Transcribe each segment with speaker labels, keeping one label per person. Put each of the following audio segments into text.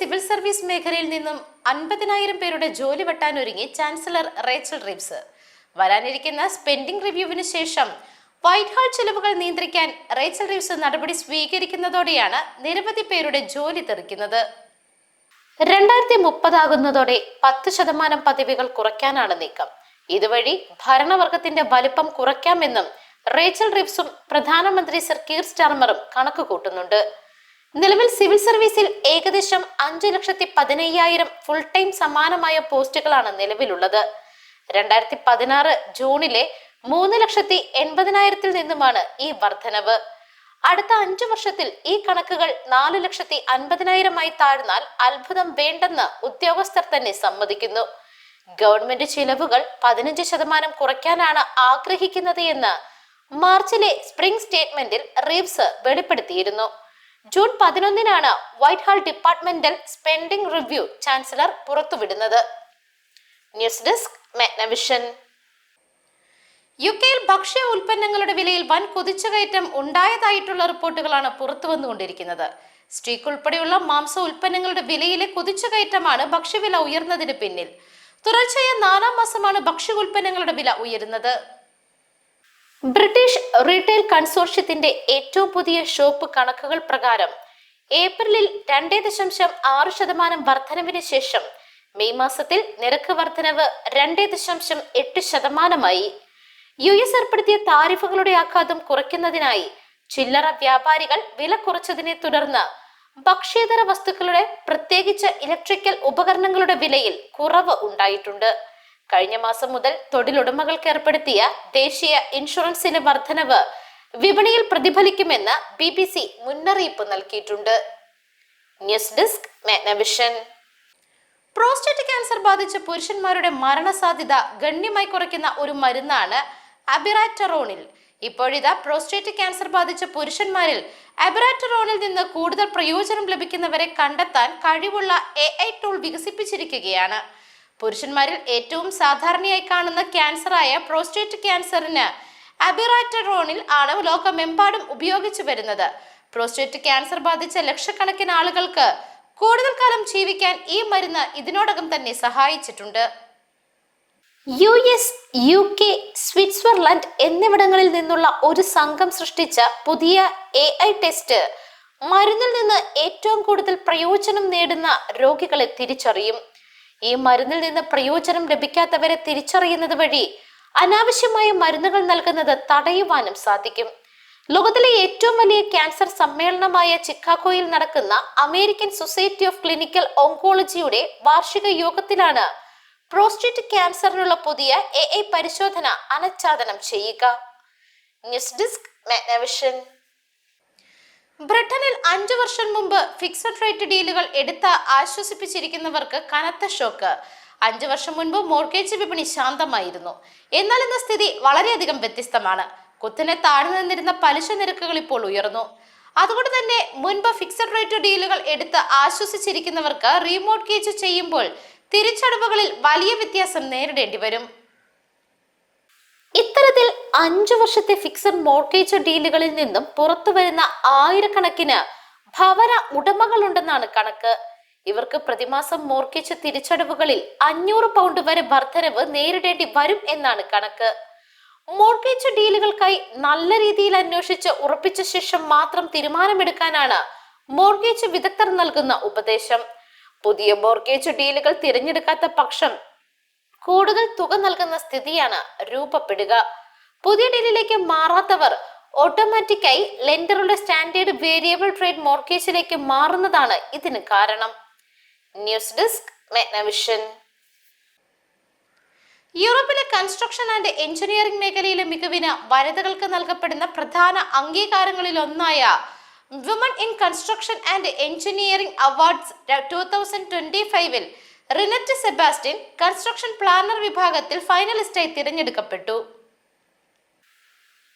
Speaker 1: Civil service മേഖലയിൽ നിന്നും അൻപതിനായിരം പേരുടെ ജോലി വെട്ടാനൊരുങ്ങി ചാൻസലർ റേച്ചൽ റിബ്സ് വരാനിരിക്കുന്ന സ്പെൻഡിംഗ് റിവ്യൂവിന് ശേഷം വൈറ്റ് ഹാൾ ചെലവുകൾ നിയന്ത്രിക്കാൻ റേച്ചൽ റിബ്സ് നടപടി സ്വീകരിക്കുന്നതോടെയാണ് നിരവധി പേരുടെ ജോലി തെറിക്കുന്നത്. രണ്ടായിരത്തി മുപ്പതാകുന്നതോടെ പത്ത് ശതമാനം പദവികൾ കുറയ്ക്കാനാണ് നീക്കം. ഇതുവഴി ഭരണവർഗത്തിന്റെ വലിപ്പം കുറയ്ക്കാമെന്നും റേച്ചൽ റിബ്സും പ്രധാനമന്ത്രി സർ കീർ സ്റ്റാർമറും കണക്ക് കൂട്ടുന്നുണ്ട് നിലവിൽ സിവിൽ സർവീസിൽ ഏകദേശം അഞ്ചു ലക്ഷത്തി പതിനയ്യായിരം ഫുൾ ടൈം സമാനമായ പോസ്റ്റുകളാണ് നിലവിലുള്ളത്. രണ്ടായിരത്തി പതിനാറ് ജൂണിലെ മൂന്ന് ലക്ഷത്തി എൺപതിനായിരത്തിൽ നിന്നുമാണ് ഈ വർധനവ്. അടുത്ത അഞ്ചു വർഷത്തിൽ ഈ കണക്കുകൾ നാല് ലക്ഷത്തി അൻപതിനായിരമായി താഴ്ന്നാൽ അത്ഭുതം വേണ്ടെന്ന് ഉദ്യോഗസ്ഥർ തന്നെ സമ്മതിക്കുന്നു. ഗവൺമെന്റ് ചിലവുകൾ പതിനഞ്ച് ശതമാനം കുറയ്ക്കാനാണ് ആഗ്രഹിക്കുന്നത് എന്ന് മാർച്ചിലെ സ്പ്രിംഗ് സ്റ്റേറ്റ്മെന്റിൽ റീവ്സ് വെളിപ്പെടുത്തിയിരുന്നു. June പതിനൊന്നിനാണ് Whitehall departmental spending review chancellor പുറത്തുവിടുന്നത്. News desk Magnavision. U കെയിൽ ഭക്ഷ്യ ഉൽപ്പന്നങ്ങളുടെ വിലയിൽ വൻ കുതിച്ചുകയറ്റം ഉണ്ടായതായിട്ടുള്ള റിപ്പോർട്ടുകളാണ് പുറത്തു വന്നുകൊണ്ടിരിക്കുന്നത് സ്റ്റീക്ക് ഉൾപ്പെടെയുള്ള മാംസ ഉൽപ്പന്നങ്ങളുടെ വിലയിലെ കുതിച്ചുകയറ്റമാണ് ഭക്ഷ്യവില ഉയർന്നതിന് പിന്നിൽ. തുടർച്ചയായ നാലാം മാസമാണ് ഭക്ഷ്യ ഉൽപ്പന്നങ്ങളുടെ വില ഉയരുന്നത്. ബ്രിട്ടീഷ് റീറ്റെയിൽ കൺസോർഷ്യത്തിന്റെ ഏറ്റവും പുതിയ ഷോപ്പ് കണക്കുകൾ പ്രകാരം ഏപ്രിലിൽ രണ്ടേ ദശാംശം ആറ് ശതമാനം വർധനവിന് ശേഷം മെയ് മാസത്തിൽ നിരക്ക് വർധനവ് രണ്ടേ ദശാംശം എട്ട് ശതമാനമായി. യു എസ് ഏർപ്പെടുത്തിയ താരിഫുകളുടെ ആഘാതം കുറയ്ക്കുന്നതിനായി ചില്ലറ വ്യാപാരികൾ വില കുറച്ചതിനെ തുടർന്ന് ഭക്ഷ്യേതര വസ്തുക്കളുടെ പ്രത്യേകിച്ച് ഇലക്ട്രിക്കൽ ഉപകരണങ്ങളുടെ വിലയിൽ കുറവ് ഉണ്ടായിട്ടുണ്ട്. കഴിഞ്ഞ മാസം മുതൽ തൊഴിലുടമകൾക്ക് ഏർപ്പെടുത്തിയ ദേശീയ ഇൻഷുറൻസിലെ വർധനവ് വിപണിയിൽ പ്രതിഫലിക്കുമെന്ന് ബി ബി സി മുന്നറിയിപ്പ് നൽകിയിട്ടുണ്ട്. News desk Magnavision prostate cancer ബാധിച്ച പുരുഷന്മാരുടെ മരണസാധ്യത ഗണ്യമായി കുറയ്ക്കുന്ന ഒരു മരുന്നാണ് അബിറാറ്ററോണിൽ. ഇപ്പോഴിതാ പ്രോസ്റ്റേറ്റ് ക്യാൻസർ ബാധിച്ച പുരുഷന്മാരിൽ അബിറാറ്ററോണിൽ നിന്ന് കൂടുതൽ പ്രയോജനം ലഭിക്കുന്നവരെ കണ്ടെത്താൻ കഴിവുള്ള എ ഐ ടൂൾ വികസിപ്പിച്ചിരിക്കുകയാണ്. പുരുഷന്മാരിൽ ഏറ്റവും സാധാരണയായി കാണുന്ന ക്യാൻസറായ പ്രോസ്റ്റേറ്റ് ക്യാൻസറിന് അബിറാറ്ററോണിൽ ആണ് ലോകമെമ്പാടും ഉപയോഗിച്ചു വരുന്നത്. പ്രോസ്റ്റേറ്റ് ക്യാൻസർ ബാധിച്ച ലക്ഷക്കണക്കിന് ആളുകൾക്ക് കൂടുതൽ കാലം ജീവിക്കാൻ ഈ മരുന്ന് ഇതിനോടകം തന്നെ സഹായിച്ചിട്ടുണ്ട്. U S U K Switzerland എന്നിവിടങ്ങളിൽ നിന്നുള്ള ഒരു സംഘം സൃഷ്ടിച്ച പുതിയ എ ഐ ടെസ്റ്റ് മരുന്നിൽ നിന്ന് ഏറ്റവും കൂടുതൽ പ്രയോജനം നേടുന്ന രോഗികളെ തിരിച്ചറിയും. ഈ മരുന്നിൽ നിന്ന് പ്രയോജനം ലഭിക്കാത്തവരെ തിരിച്ചറിയുന്നത് വഴി അനാവശ്യമായ മരുന്നുകൾ നൽകുന്നത് തടയുവാനും സാധിക്കും. ലോകത്തിലെ ഏറ്റവും വലിയ ക്യാൻസർ സമ്മേളനമായ ചിക്കാഗോയിൽ നടക്കുന്ന അമേരിക്കൻ സൊസൈറ്റി ഓഫ് ക്ലിനിക്കൽ ഓങ്കോളജിയുടെ വാർഷിക യോഗത്തിലാണ് പ്രോസ്റ്റേറ്റ് ക്യാൻസറിനുള്ള പുതിയ എ പരിശോധന അനച്ഛാദനം ചെയ്യുക. News desk Magnavision. ബ്രിട്ടനിൽ അഞ്ചു വർഷം മുമ്പ് ഫിക്സഡ് റേറ്റ് ഡീലുകൾ എടുത്ത് ആശ്വസിപ്പിച്ചിരിക്കുന്നവർക്ക് കനത്ത ഷോക്ക് അഞ്ചു വർഷം മുൻപ് മോർഗേജ് വിപണി ശാന്തമായിരുന്നു. എന്നാൽ ഇന്ന് സ്ഥിതി വളരെയധികം വ്യത്യസ്തമാണ്. കുത്തിനെ താഴ്ന്നു നിന്നിരുന്ന പലിശ നിരക്കുകൾ ഇപ്പോൾ ഉയർന്നു. അതുകൊണ്ട് തന്നെ മുൻപ് ഫിക്സഡ് റേറ്റ് ഡീലുകൾ എടുത്ത് ആശ്വസിച്ചിരിക്കുന്നവർക്ക് റീമോർഗേജ് ചെയ്യുമ്പോൾ തിരിച്ചടവുകളിൽ വലിയ വ്യത്യാസം നേരിടേണ്ടി വരും. അഞ്ചു വർഷത്തെ ഫിക്സഡ് മോർഗേജ് ഡീലുകളിൽ നിന്നും പുറത്തു വരുന്ന ആയിരക്കണക്കിന് ഭവന ഉടമകളുണ്ടെന്നാണ് കണക്ക്. ഇവർക്ക് പ്രതിമാസം മോർഗേജ് തിരിച്ചടവുകളിൽ അഞ്ഞൂറ് പൗണ്ട് വരെ വർധനവ് നേരിടേണ്ടി വരും എന്നാണ് കണക്ക്. മോർഗേജ് ഡീലുകൾക്കായി നല്ല രീതിയിൽ അന്വേഷിച്ച് ഉറപ്പിച്ച ശേഷം മാത്രം തീരുമാനമെടുക്കാനാണ് മോർഗേജ് വിദഗ്ധർ നൽകുന്ന ഉപദേശം. പുതിയ മോർഗേജ് ഡീലുകൾ തിരഞ്ഞെടുക്കാത്ത പക്ഷം കൂടുതൽ തുക നൽകുന്ന സ്ഥിതിയാണ് രൂപപ്പെടുക. പുതിയ ഡീലിലേക്ക് മാറാത്തവർ ഓട്ടോമാറ്റിക്കായി ലെൻഡറുടെ സ്റ്റാൻഡേർഡ് വേരിയബിൾ ട്രേഡ് മോർക്കേജിലേക്ക് മാറുന്നതാണ് ഇതിന് കാരണം. ന്യൂസ് ഡെസ്ക് മെഗ്നവിഷൻ യൂറോപ്പിലെ കൺസ്ട്രക്ഷൻ ആൻഡ് എഞ്ചിനീയറിംഗ് മേഖലയിലെ മികവിന് വനിതകൾക്ക് നൽകപ്പെടുന്ന പ്രധാന അംഗീകാരങ്ങളിൽ ഒന്നായ woman in construction and engineering awards two thousand twenty ഫൈവിൽ റിനറ്റ് സെബാസ്റ്റ്യൻ കൺസ്ട്രക്ഷൻ പ്ലാനർ വിഭാഗത്തിൽ ഫൈനലിസ്റ്റായി തിരഞ്ഞെടുക്കപ്പെട്ടു.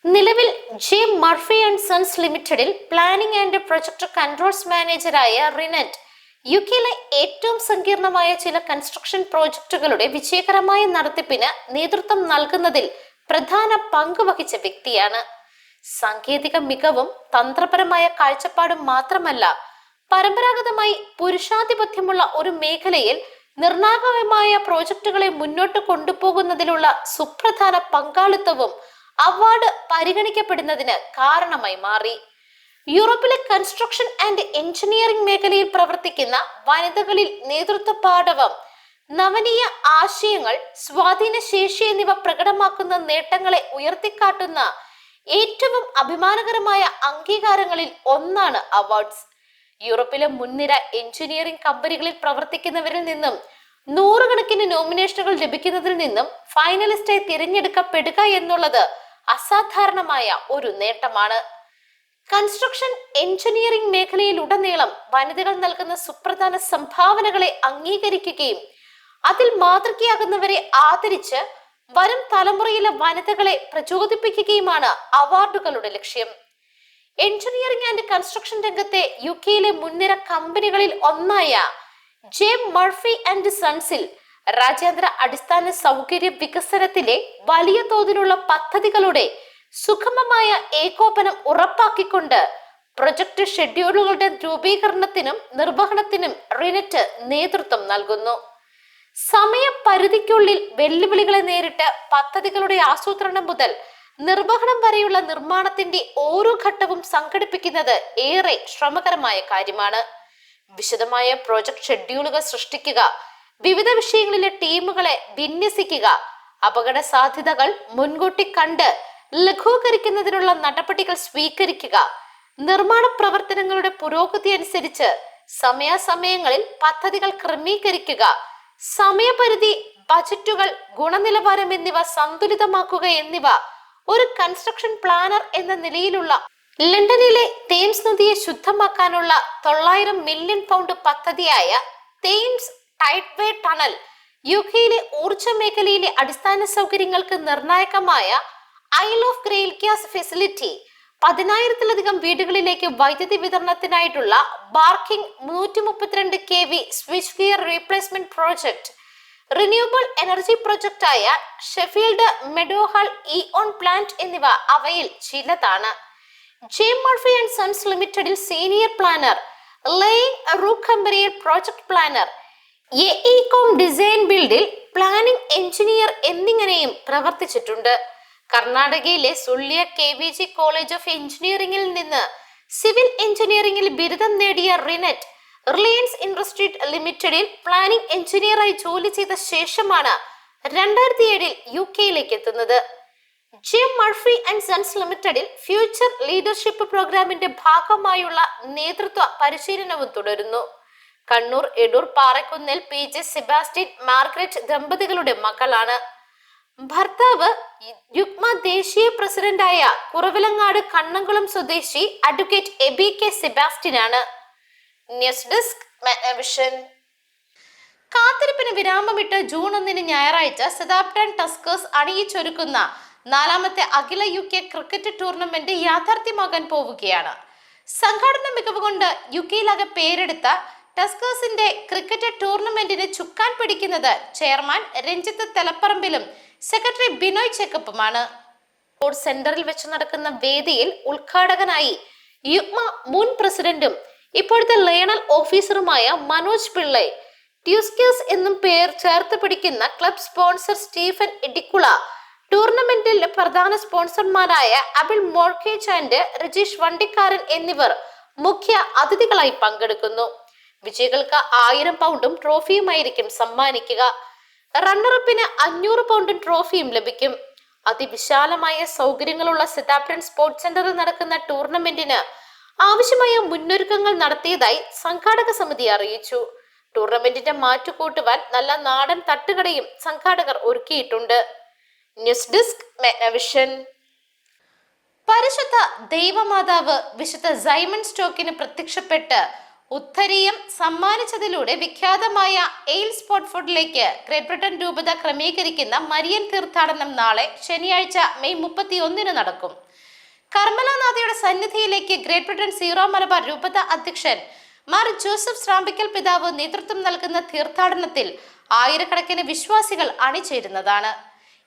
Speaker 1: നിലവിൽ ജെ മർഫി ആൻഡ് സൺസ് ലിമിറ്റഡിൽ പ്ലാനിംഗ് ആൻഡ് പ്രൊജക്ട് കൺട്രോൾസ് മാനേജറായ റിനറ്റ് യു കെയിലെ ഏറ്റവും സങ്കീർണമായ ചില കൺസ്ട്രക്ഷൻ പ്രോജക്റ്റുകളുടെ വിജയകരമായ നടത്തിപ്പിന് നേതൃത്വം നൽകുന്നതിൽ പ്രധാന പങ്ക് വഹിച്ച വ്യക്തിയാണ്. സാങ്കേതിക മികവും തന്ത്രപരമായ കാഴ്ചപ്പാടും മാത്രമല്ല പരമ്പരാഗതമായി പുരുഷാധിപത്യമുള്ള ഒരു മേഖലയിൽ നിർണായകമായ പ്രോജക്റ്റുകളെ മുന്നോട്ട് കൊണ്ടുപോകുന്നതിലുള്ള സുപ്രധാന പങ്കാളിത്തവും അവാർഡ് പരിഗണിക്കപ്പെടുന്നതിന് കാരണമായി മാറി. യൂറോപ്പിലെ കൺസ്ട്രക്ഷൻ ആൻഡ് എഞ്ചിനീയറിംഗ് മേഖലയിൽ പ്രവർത്തിക്കുന്ന വനിതകളിൽ നേതൃത്വ പാഠവം നവനീയ ആശയങ്ങൾ സ്വാധീന ശേഷി എന്നിവ പ്രകടമാക്കുന്ന നേട്ടങ്ങളെ ഉയർത്തിക്കാട്ടുന്ന ഏറ്റവും അഭിമാനകരമായ അംഗീകാരങ്ങളിൽ ഒന്നാണ് അവാർഡ്സ്. യൂറോപ്പിലെ മുൻനിര എഞ്ചിനീയറിംഗ് കമ്പനികളിൽ പ്രവർത്തിക്കുന്നവരിൽ നിന്നും നൂറുകണക്കിന് നോമിനേഷനുകൾ ലഭിക്കുന്നതിൽ നിന്നും ഫൈനലിസ്റ്റായി തിരഞ്ഞെടുക്കപ്പെടുക എന്നുള്ളത് അസാധാരണമായ ഒരു നേട്ടമാണ്. കൺസ്ട്രക്ഷൻ എഞ്ചിനീയറിംഗ് മേഖലയിലുടനീളം വനിതകൾ നൽകുന്ന സുപ്രധാന സംഭാവനകളെ അംഗീകരിക്കുകയും അതിൽ മാതൃകയാകുന്നവരെ ആദരിച്ച് വരും തലമുറയിലെ വനിതകളെ പ്രചോദിപ്പിക്കുകയുമാണ് അവാർഡുകളുടെ ലക്ഷ്യം. എഞ്ചിനീയറിംഗ് ആൻഡ് കൺസ്ട്രക്ഷൻ രംഗത്തെ യു കെയിലെ മുൻനിര കമ്പനികളിൽ ഒന്നായ ജെ മർഫി ആൻഡ് സൺസിൽ രാജ്യാന്തര അടിസ്ഥാന സൗകര്യ വികസനത്തിലെ വലിയ തോതിലുള്ള പദ്ധതികളുടെ സുഗമമായ ഏകോപനം ഉറപ്പാക്കിക്കൊണ്ട് പ്രൊജക്ട് ഷെഡ്യൂളുകളുടെ രൂപീകരണത്തിനും നിർവഹണത്തിനും റിനറ്റ് നേതൃത്വം നൽകുന്നു. സമയപരിധിക്കുള്ളിൽ വെല്ലുവിളികളെ നേരിട്ട് പദ്ധതികളുടെ ആസൂത്രണം മുതൽ നിർവഹണം വരെയുള്ള നിർമ്മാണത്തിന്റെ ഓരോ ഘട്ടവും സംഘടിപ്പിക്കുന്നത് ഏറെ ശ്രമകരമായ കാര്യമാണ്. വിശദമായ പ്രോജക്ട് ഷെഡ്യൂളുകൾ സൃഷ്ടിക്കുക വിവിധ വിഷയങ്ങളിലെ ടീമുകളെ വിന്യസിക്കുക. അപകട സാധ്യതകൾ മുൻകൂട്ടി കണ്ട് ലഘൂകരിക്കുന്നതിനുള്ള നടപടികൾ സ്വീകരിക്കുക. നിർമ്മാണ പ്രവർത്തനങ്ങളുടെ പുരോഗതി അനുസരിച്ച് സമയാസമയങ്ങളിൽ പദ്ധതികൾ ക്രമീകരിക്കുക. സമയപരിധി ബജറ്റുകൾ ഗുണനിലവാരം എന്നിവ സന്തുലിതമാക്കുക എന്നിവ ഒരു കൺസ്ട്രക്ഷൻ പ്ലാനർ എന്ന നിലയിലുള്ള ലണ്ടനിലെ തേംസ് നദിയെ ശുദ്ധമാക്കാനുള്ള തൊള്ളായിരം മില്യൺ പൗണ്ട് പദ്ധതിയായ Thames Tideway tunnel U കെയിലെ മേഖലയിലെ അടിസ്ഥാന സൗകര്യങ്ങൾക്ക് നിർണായകമായ Isle of Grain gas facility പതിനായിരത്തിലധികം വീടുകളിലേക്ക് വൈദ്യുതി വിതരണത്തിനായിട്ടുള്ള ബാർക്കിംഗ് നൂറ്റി മുപ്പത്തിരണ്ട് K V switchgear replacement project renewable energy പ്രൊജക്റ്റായ Sheffield Meadowhall E ON plant എന്നിവ അവയിൽ ചിലതാണ്. ജെ മർഫി ആൻഡ് സൺസ് ലിമിറ്റഡിൽ സീനിയർ പ്ലാനർ ലേയിങ് റൂ കമ്പനിയിൽ project planner AECOM design ബിൽഡിൽ പ്ലാനിംഗ് എഞ്ചിനീയർ എന്നിങ്ങനെയും പ്രവർത്തിച്ചിട്ടുണ്ട്. കർണാടകയിലെ Sullia K V G college of എഞ്ചിനീയറിംഗിൽ നിന്ന് സിവിൽ എഞ്ചിനീയറിംഗിൽ ബിരുദം നേടിയ റിനറ്റ് റിലയൻസ് ഇൻഡസ്ട്രീറ്റ് ലിമിറ്റഡിൽ പ്ലാനിംഗ് എഞ്ചിനീയറായി ജോലി ചെയ്ത ശേഷമാണ് രണ്ടായിരത്തി ഏഴിൽ യു കെയിലേക്ക് എത്തുന്നത്. ജെ മർഫി ആൻഡ് സൺസ് ലിമിറ്റഡിൽ ഫ്യൂച്ചർ ലീഡർഷിപ്പ് പ്രോഗ്രാമിന്റെ ഭാഗമായുള്ള നേതൃത്വ പരിശീലനവും തുടരുന്നു. കണ്ണൂർ എടൂർ പാറക്കുന്നിൽ പി ജെ സെബാസ്റ്റ്യൻ മാർഗ്രറ്റ് ദമ്പതികളുടെ മക്കളാണ് ഭർത്താവ് യുഗ്മ ദേശീയ പ്രസിഡന്റായ കുറവിലങ്ങാട് കണ്ണംകുളം സ്വദേശി അഡ്വക്കേറ്റ് എബി കെ സെബാസ്റ്റ്യൻ ആണ് ന്യൂസ് ഡെസ്ക് കാത്തിരിപ്പിന് വിരാമമിട്ട് ജൂൺ ഒന്നിന് ഞായറാഴ്ച സതാപ്ടൺ ടസ്കേഴ്സ് അണിയിച്ചൊരുക്കുന്ന നാലാമത്തെ അഖില യു കെ ക്രിക്കറ്റ് ടൂർണമെന്റ് യാഥാർത്ഥ്യമാകാൻ പോവുകയാണ്. സംഘാടന മികവ് കൊണ്ട് യു കെയിലാകെ പേരെടുത്ത ടസ്കേഴ്സിന്റെ ക്രിക്കറ്റ് ടൂർണമെന്റിന് ചുക്കാൻ പിടിക്കുന്നത് ചെയർമാൻ രഞ്ജിത്ത് തെലപ്പറമ്പിലും സെക്രട്ടറി ബിനോയ് ചെക്കപ്പുമാണ് സ്പോർട്സ് സെന്ററിൽ വെച്ച് നടക്കുന്ന വേദിയിൽ ഉദ്ഘാടകനായി യുഗ്മ മുൻ പ്രസിഡന്റും ഇപ്പോഴത്തെ ലേണൽ ഓഫീസറുമായ മനോജ് പിള്ളെ ട്യൂസ്കേഴ്സ് എന്നും പേർ ചേർത്ത് പിടിക്കുന്ന ക്ലബ് സ്പോൺസർ സ്റ്റീഫൻ എഡിക്കുള ടൂർണമെന്റിൽ പ്രധാന സ്പോൺസർമാരായ അബിൾ മോർക്കേജ് ആൻഡ് രജീഷ് വണ്ടിക്കാരൻ എന്നിവർ മുഖ്യ അതിഥികളായി പങ്കെടുക്കുന്നു. വിജയികൾക്ക് ആയിരം പൗണ്ടും ട്രോഫിയുമായിരിക്കും സമ്മാനിക്കുക. റണ്ണറപ്പിന് അഞ്ഞൂറ് പൗണ്ടും ട്രോഫിയും ലഭിക്കും. അതിവിശാലമായ സൗകര്യങ്ങളുള്ള സിതാപ്രൻ സ്പോർട്സ് സെന്ററിൽ നടക്കുന്ന ടൂർണമെന്റിന് ആവശ്യമായ മുന്നൊരുക്കങ്ങൾ നടത്തിയതായി സംഘാടക സമിതി അറിയിച്ചു. ടൂർണമെന്റിന്റെ മാറ്റുകൂട്ടുവാൻ നല്ല നാടൻ തട്ടുകടയും സംഘാടകർ ഒരുക്കിയിട്ടുണ്ട്. ന്യൂസ് ഡെസ്ക് മെഗ്നവിഷൻ പരിശുദ്ധ ദൈവമാതാവ് വിശുദ്ധ സൈമൺ സ്റ്റോക്കിന് പ്രത്യക്ഷപ്പെട്ട് ഉത്തരീയം സമ്മാനിച്ചതിലൂടെ വിഖ്യാതമായ എയിൽ സ്പോട്ട് ഫുഡിലേക്ക് ഗ്രേറ്റ് ബ്രിട്ടൻ രൂപത ക്രമീകരിക്കുന്ന മരിയൻ തീർത്ഥാടനം നാളെ ശനിയാഴ്ച മെയ് മുപ്പത്തി ഒന്നിന് നടക്കും കർമ്മലാനാഥയുടെ സന്നിധിയിലേക്ക് ഗ്രേറ്റ് ബ്രിട്ടൻ സീറോ മലബാർ രൂപത അധ്യക്ഷൻ മാർ ജോസഫ് ശ്രാമ്പിക്കൽ പിതാവ് നേതൃത്വം നൽകുന്ന തീർത്ഥാടനത്തിൽ ആയിരക്കണക്കിന് വിശ്വാസികൾ അണിചേരുന്നതാണ്.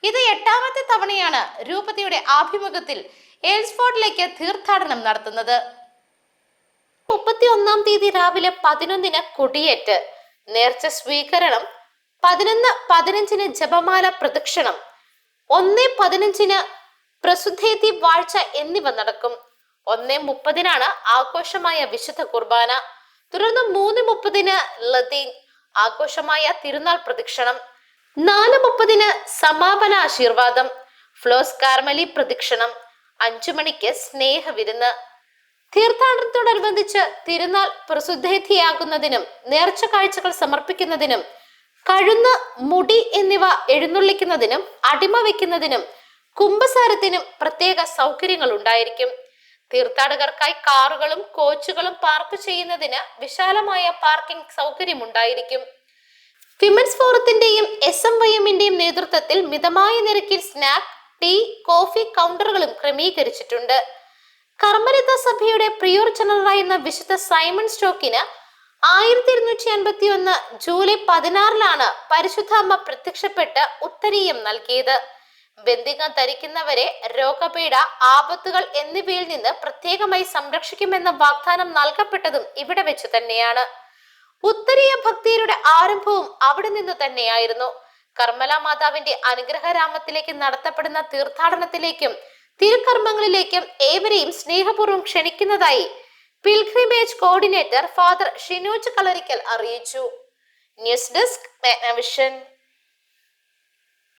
Speaker 1: ഇത് എട്ടാമത്തെ തവണയാണ് രൂപതയുടെ ആഭിമുഖ്യത്തിൽ എയിൽസ്ഫോർഡിലേക്ക് തീർത്ഥാടനം നടത്തുന്നത്. മുപ്പത്തി ഒന്നാം തീയതി രാവിലെ പതിനൊന്നിന് കൊടിയേറ്റ്. നേർച്ച സ്വീകരണം പതിനൊന്ന് പതിനഞ്ചിന് ജപമാല പ്രദക്ഷിണം ഒന്ന് പതിനഞ്ചിന് പ്രസുദ്ധേതി വാഴ്ച എന്നിവ നടക്കും. ഒന്ന് മുപ്പതിനാണ് ആഘോഷമായ വിശുദ്ധ കുർബാന. തുടർന്ന് മൂന്ന് മുപ്പതിന് ലതീൻ ആഘോഷമായ തിരുനാൾ പ്രദക്ഷിണം. നാല് മുപ്പതിന് സമാപന ആശീർവാദം ഫ്ലോസ് കാർമലി പ്രദക്ഷിണം. അഞ്ചു മണിക്ക് സ്നേഹവിരുന്ന്. തീർത്ഥാടനത്തോടനുബന്ധിച്ച് തിരുനാൾ പ്രസിദ്ധേധിയാകുന്നതിനും നേർച്ച കാഴ്ചകൾ സമർപ്പിക്കുന്നതിനും കഴുന്ന് മുടി എന്നിവ എഴുന്നള്ളിക്കുന്നതിനും അടിമ വയ്ക്കുന്നതിനും കുംഭസാരത്തിനും പ്രത്യേക സൗകര്യങ്ങൾ ഉണ്ടായിരിക്കും. തീർത്ഥാടകർക്കായി കാറുകളും കോച്ചുകളും പാർക്ക് ചെയ്യുന്നതിന് വിശാലമായ പാർക്കിംഗ് സൗകര്യം ഉണ്ടായിരിക്കും. വിമൻസ് ഫോറത്തിന്റെയും എസ് എം വൈ എമ്മിന്റെയും നേതൃത്വത്തിൽ മിതമായ നിരക്കിൽ സ്നാക്ക് ടീ കോഫി കൗണ്ടറുകളും ക്രമീകരിച്ചിട്ടുണ്ട്. കർമ്മരത സഭയുടെ പ്രിയോർ ജനറലായിരുന്ന വിശുദ്ധ സൈമൺ സ്റ്റോക്കിന് ആയിരത്തി ഇരുന്നൂറ്റി അൻപത്തി ഒന്ന് ജൂലൈ പതിനാറിലാണ് പരിശുദ്ധ അമ്മ പ്രത്യക്ഷപ്പെട്ട് ഉത്തരീയം നൽകിയത്. ബന്ധികം ധരിക്കുന്നവരെ രോഗപീഠ ആപത്തുകൾ എന്നിവയിൽ നിന്ന് പ്രത്യേകമായി സംരക്ഷിക്കുമെന്ന വാഗ്ദാനം നൽകപ്പെട്ടതും ഇവിടെ വെച്ച് തന്നെയാണ്. ഉത്തരീയ ഭക്തിയുടെ ആരംഭവും അവിടെ നിന്ന് തന്നെയായിരുന്നു. കർമ്മല മാതാവിന്റെ അനുഗ്രഹരാമത്തിലേക്ക് നടത്തപ്പെടുന്ന തീർത്ഥാടനത്തിലേക്കും തിരുക്കർമ്മങ്ങളിലേക്കും ഏവരെയും സ്നേഹപൂർവം ക്ഷണിക്കുന്നതായി pilgrimage coordinator father Shinoj Kalarikkal അറിയിച്ചു. News desk Magnavision.